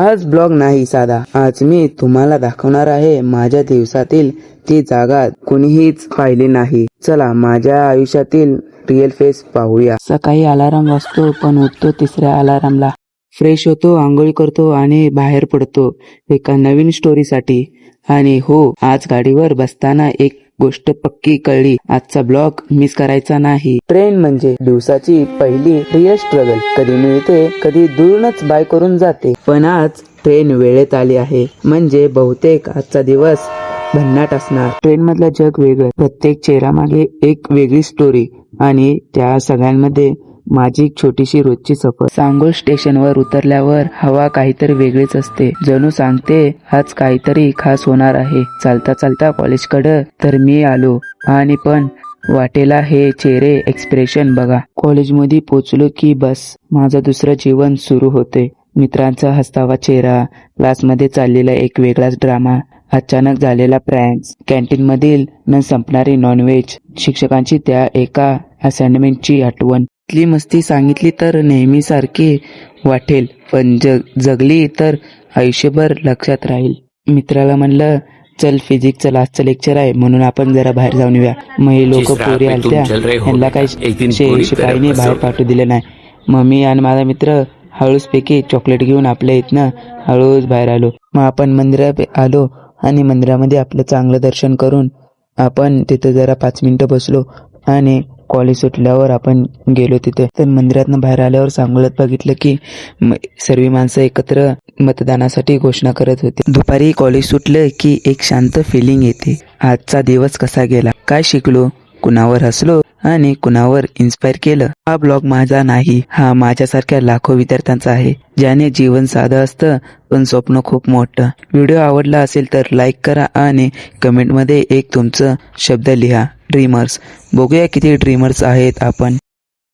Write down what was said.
आज ब्लॉग नाही साधा. आज मी तुम्हाला दाखवणार आहे माझ्या दिवसातील ती जागा कुणीहीच पाहिली नाही. चला माझ्या आयुष्यातील रिअल फेस पाहूया. सकाळी अलाराम वाजतो पण उठतो तिसऱ्या अलारामला फ्रेश होतो आंघोळी करतो आणि बाहेर पडतो एका नवीन स्टोरीसाठी आणि हो आज गाडीवर बसताना एक गोष्ट पक्की कळली. आजचा ब्लॉग मिस करायचा नाही. ट्रेन म्हणजे दिवसाची पहिली रिअल स्ट्रगल कधी मिळते कधी दूरनच बाय करून जाते. पण आज ट्रेन वेळेत आली आहे. म्हणजे बहुतेक आजचा दिवस भन्नाट असणार. ट्रेन मधलं जग वेगळं. प्रत्येक चेहरा मागे एक वेगळी स्टोरी आणि त्या सगळ्यांमध्ये माझी एक छोटीशी रोजची सफर. सांगोल स्टेशनवर उतरल्यावर हवा काहीतरी वेगळीच असते. जणू सांगते आज काहीतरी खास होणार आहे. चालता चालता कॉलेजकडं तर मी आलो. आणि पण वाटेला हे चेहरे एक्सप्रेशन बघा. कॉलेजमध्ये पोचलो की बस. माझं दुसरं जीवन सुरू होते. मित्रांचा हसतावा चेहरा क्लासमध्ये चाललेला एक वेगळाच ड्रामा अचानक झालेला प्रँक्स कॅन्टीन मधील न संपणारी नॉनव्हेज शिक्षकांची त्या एका असाइनमेंटची आठवण. इथली मस्ती सांगितली तर नेहमी सारखी वाटेल पण जग जगली तर आयुष्यभर लक्षात राहील. मित्राला म्हणलं चल फिजिक्सचं लास्टचं लेक्चर आहे म्हणून आपण जरा बाहेर जाऊन येऊया. मग हे लोक पोरी आलत्या. हो दिन काही शिपाईने तरह बाहेर. पाठवू दिलं नाही. मग मी आणि माझा मित्र हळूचपैकी चॉकलेट घेऊन आपल्या इथनं हळूच बाहेर आलो. मग आपण मंदिरात आलो आणि मंदिरामध्ये आपलं चांगलं दर्शन करून आपण तिथं जरा पाच मिनिटं बसलो आणि कॉलेज सुटल्यावर आपण गेलो तिथे. तर मंदिरातनं बाहेर आल्यावर सांगोल्यात बघितलं की सर्व माणसं एकत्र मतदानासाठी घोषणा करत होती. दुपारी कॉलेज सुटलं की एक शांत फिलिंग येते. आजचा दिवस कसा गेला? काय शिकलो? कुणावर हसलो? आणि कुणावर इन्स्पायर केलं? हा ब्लॉग माझा नाही. हा माझ्यासारख्या लाखो विद्यार्थ्यांचा आहे ज्याने जीवन साधं असतं पण स्वप्न खूप मोठं. व्हिडिओ आवडला असेल तर लाईक करा आणि कमेंटमध्ये एक तुमचं शब्द लिहा. ड्रीमर्स बघूया किती ड्रीमर्स आहेत आपण.